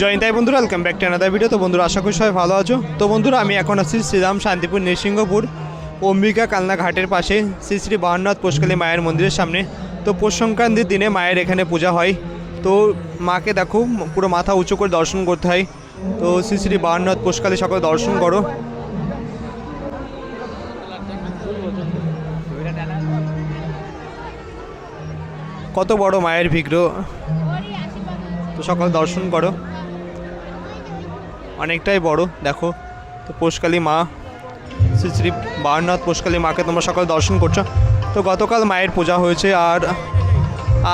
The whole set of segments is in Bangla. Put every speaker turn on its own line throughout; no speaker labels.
জয় তাই বন্ধুরা welcome back to another video তো বন্ধুরা, আশা করি সবাই ভালো আছো। তো বন্ধুরা, আমি এখন আছি শ্রীরাম শান্তিপুর নৃসিংহপুর, অম্বিকা কালনা ঘাটের পাশে, শ্রী শ্রী বাহান্নাথ পোষকালী মায়ের মন্দিরের সামনে। তো পৌষ সংক্রান্তির দিনে মায়ের এখানে পূজা হয়। তো মাকে দেখো, পুরো মাথা উঁচু করে দর্শন করতে হয়। তো শ্রী শ্রী বাহান্নাথ পোষকালী সকলে দর্শন করো। কত বড় মায়ের বিগ্রহ। তো সকাল দর্শন করো। অনেকটাই বড়, দেখো। তো পোষকালী মা, শ্রী শ্রী বারনাথ পোষকালী মাকে তোমরা সকাল দর্শন করছ। তো গতকাল মায়ের পূজা হয়েছে আর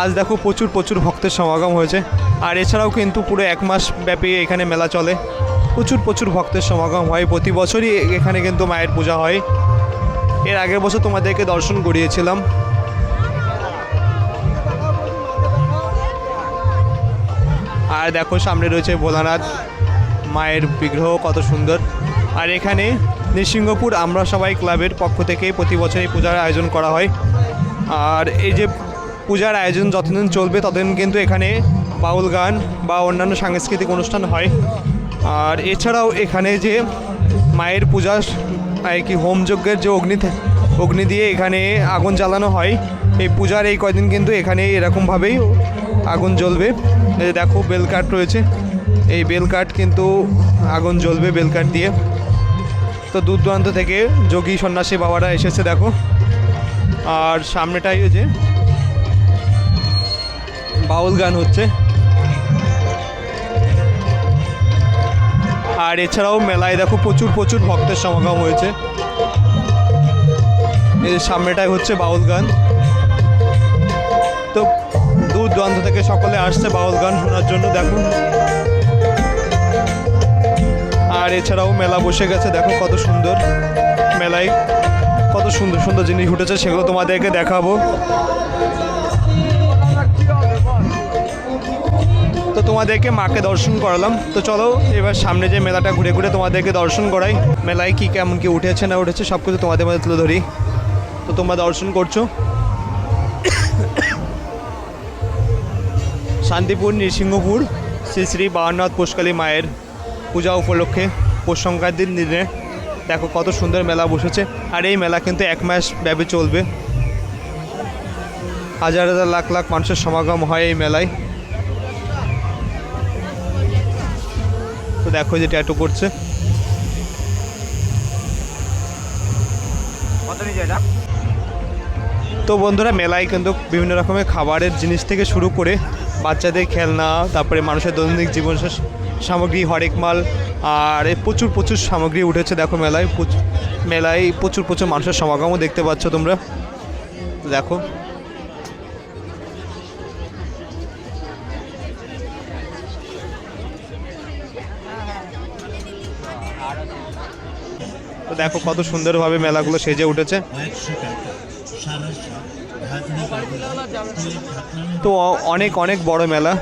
আজ দেখো প্রচুর প্রচুর ভক্তের সমাগম হয়েছে। আর এছাড়াও কিন্তু পুরো এক মাস ব্যাপী এখানে মেলা চলে। প্রচুর প্রচুর ভক্তের সমাগম হয়। প্রতি বছরই এখানে কিন্তু মায়ের পূজা হয়। এর আগের বছর তোমাদেরকে দর্শন করিয়েছিলাম। আর দেখো সামনে রয়েছে ভোলানাথ। মায়ের বিগ্রহ কত সুন্দর। আর এখানে নৃসিংহপুর আমরা সবাই ক্লাবের পক্ষ থেকে প্রতি বছর এই পূজার আয়োজন করা হয়। আর এই যে পূজার আয়োজন যতদিন চলবে ততদিন কিন্তু এখানে বাউল গান বা অন্যান্য সাংস্কৃতিক অনুষ্ঠান হয়। আর এছাড়াও এখানে যে মায়ের পূজা আর কি হোমযজ্ঞের যে অগ্নি অগ্নি দিয়ে এখানে আগুন জ্বালানো হয়। এই পূজার এই কয়দিন কিন্তু এখানে এরকমভাবেই আগুন জ্বলবে। দেখো বেলকাঠ রয়েছে। এই বেলকাঠ কিন্তু আগুন জ্বলবে বেলকাঠ দিয়ে। তো দূর দূরান্ত থেকে যোগী সন্ন্যাসী বাবারা এসেছে, দেখো। আর সামনেটাই যে বাউল গান হচ্ছে। আর এছাড়াও মেলায় দেখো প্রচুর প্রচুর ভক্তের সমাগম হয়েছে। এই সামনেটাই হচ্ছে বাউল গান। তো দূর দূরান্ত থেকে সকলে আসছে বাউল গান শোনার জন্য দেখুন আর এছাড়াও মেলা বসে গেছে, দেখো কত সুন্দর মেলায়, কত সুন্দর সুন্দর জিনিস উঠেছে, সেগুলো তোমাদেরকে দেখাবো। তো তোমাদেরকে মাকে দর্শন করালাম। তো চলো, এবার সামনে যে মেলাটা ঘুরে ঘুরে তোমাদেরকে দর্শন করাই, মেলায় কি কেমন কি উঠেছে না উঠেছে সব কিছু তোমাদের মধ্যে তুলে ধরি। তো তোমরা দর্শন করছ। শান্তিপুর, নৃসিংহপুর, শ্রী শ্রী বারানাথ পুষ্কালী মায়ের পূজা উপলক্ষে পৌষ সংক্রান্তির দিনে দেখো কত সুন্দর মেলা বসেছে। আর এই মেলা কিন্তু এক মাস ব্যাপী চলবে। হাজার হাজার লাখ লাখ মানুষের সমাগম হয় এই মেলায়। তো দেখো যে ট্যাটু করছে। তো বন্ধুরা মেলায় কিন্তু বিভিন্ন রকমের খাবারের জিনিস থেকে শুরু করে বাচ্চাদের খেলনা তারপরে মানুষের দৈনন্দিন জীবন সামগ্রী, হরেক মাল, আর প্রচুর প্রচুর সামগ্রী উঠেছে দেখো মেলায় প্রচুর মেলায় প্রচুর প্রচুর মানুষের সমাগমও দেখতে পাচ্ছ তোমরা। দেখো। তো দেখো কত সুন্দরভাবে মেলাগুলো সেজে উঠেছে।
কয়েকশো অনেক অনেক বড় বাবুলা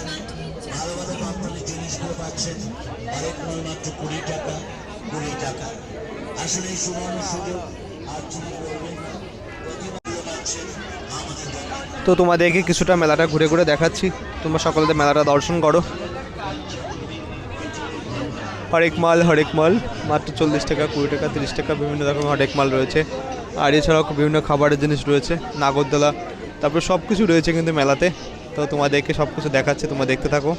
অনেক অনেক বড় মেলা
কয়েকশো টাকা মাত্র কুড়ি টাকা কুড়ি টাকা আসলে এই সুবর্ণ সুযোগ আর করবেন
তো তোমাদেরকে কিছুটা মেলাটা ঘুরে ঘুরে দেখাচ্ছি। তোমরা সকলে মেলাটা দর্শন করো। হরেক মাল হরেক মাল, মাত্র চল্লিশ টাকা, কুড়ি টাকা, তিরিশ টাকা, বিভিন্ন রকম হরেক মাল রয়েছে। আর এছাড়াও বিভিন্ন খাবারের জিনিস রয়েছে, নাগরদোলা, তারপর সব কিছু রয়েছে কিন্তু মেলাতে। তো তোমাদেরকে সব কিছু দেখাচ্ছে, তোমরা দেখতে থাকো।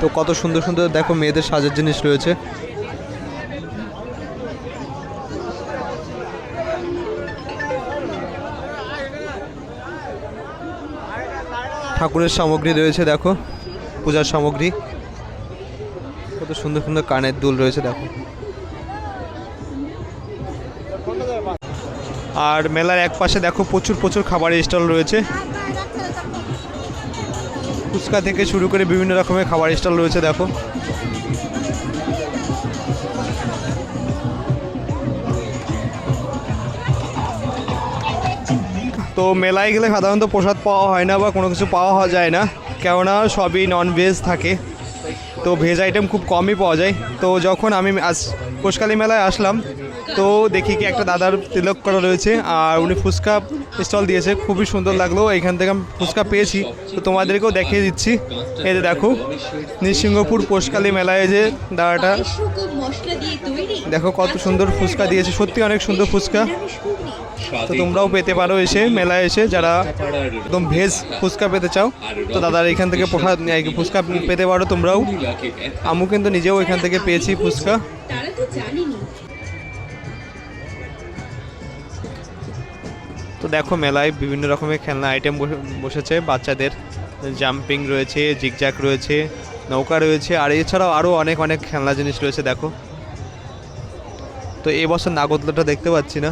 তো কত সুন্দর সুন্দর দেখো মেয়েদের সাজের জিনিস রয়েছে। ঠাকুরের সামগ্রী রয়েছে, দেখো, পূজার সামগ্রী। কত সুন্দর সুন্দর কানের দুল রয়েছে, দেখো। আর মেলার এক পাশে দেখো প্রচুর প্রচুর খাবারের স্টল রয়েছে। ফুচকা থেকে শুরু করে বিভিন্ন রকমের খাবার স্টল রয়েছে, দেখো। তো মেলায় গেলে সাধারণত প্রসাদ পাওয়া হয় না বা কোনো কিছু পাওয়া যায় না। কেননা সবই নন ভেজ থাকে। তো ভেজ আইটেম খুব কমই পাওয়া যায়। তো যখন আমি আজ কোষকালী মেলায় আসলাম। তো দেখি কি একটা দাদার তিলক করা রয়েছে। আর উনি ফুচকা স্টল দিয়েছে। খুবই সুন্দর লাগল। এখান থেকে আমি ফুচকা পেয়েছি। তো তোমাদেরকেও দেখিয়ে দিচ্ছি। এই যে দেখো নৃসিংহপুর কোষকালী মেলায় যে
তৈরি।
দেখো কত সুন্দর ফুচকা দিয়েছে। সত্যি অনেক সুন্দর ফুচকা। তো তোমরাও পেতে পারো এসে মেলায় এসে যারা একদম ভেজ ফুচকা পেতে চাও তো দাদার এখান থেকে পোষা- ফুচকা পেতে পারো তোমরাও। আমু কিন্তু নিজেও এখান থেকে পেয়েছি ফুচকা।
তো
তো দেখো মেলায় বিভিন্ন রকমের খেলনা আইটেম বসেছে বাচ্চাদের। জাম্পিং রয়েছে জিগজ্যাক রয়েছে নৌকা রয়েছে আর এছাড়াও আরও অনেক অনেক খেলনা জিনিস রয়েছে দেখো। তো এবছর নাগরদোলাটা দেখতে পাচ্ছি না।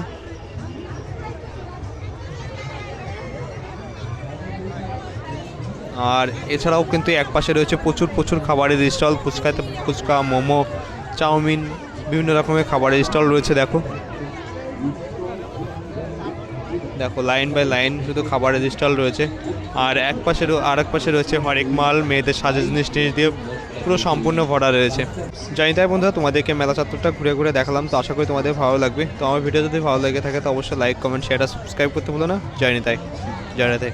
আর এছাড়াও কিন্তু এক পাশে রয়েছে প্রচুর প্রচুর খাবারের স্টল ফুচকাতে ফুচকা, মোমো, চাউমিন, বিভিন্ন রকমের খাবারের স্টল রয়েছে, দেখো। দেখো, লাইন বাই লাইন শুধু খাবারের স্টল রয়েছে। আর এক পাশে আর এক পাশে রয়েছে হরেক মাল, মেয়েদের সাজের জিনিস টিনিস দিয়ে পুরো সম্পূর্ণ ভরা রয়েছে। জানি তাই বন্ধুরা, তোমাদেরকে মেলা চত্বরটা ঘুরে ঘুরে দেখালাম, তো আশা করি তোমাদের ভালো লাগবে। তো আমার ভিডিও যদি ভালো লেগে থাকে, তো অবশ্যই লাইক কমেন্ট শেয়ার সাবস্ক্রাইব করতে ভুলো না। জানি তাই জানি তাই।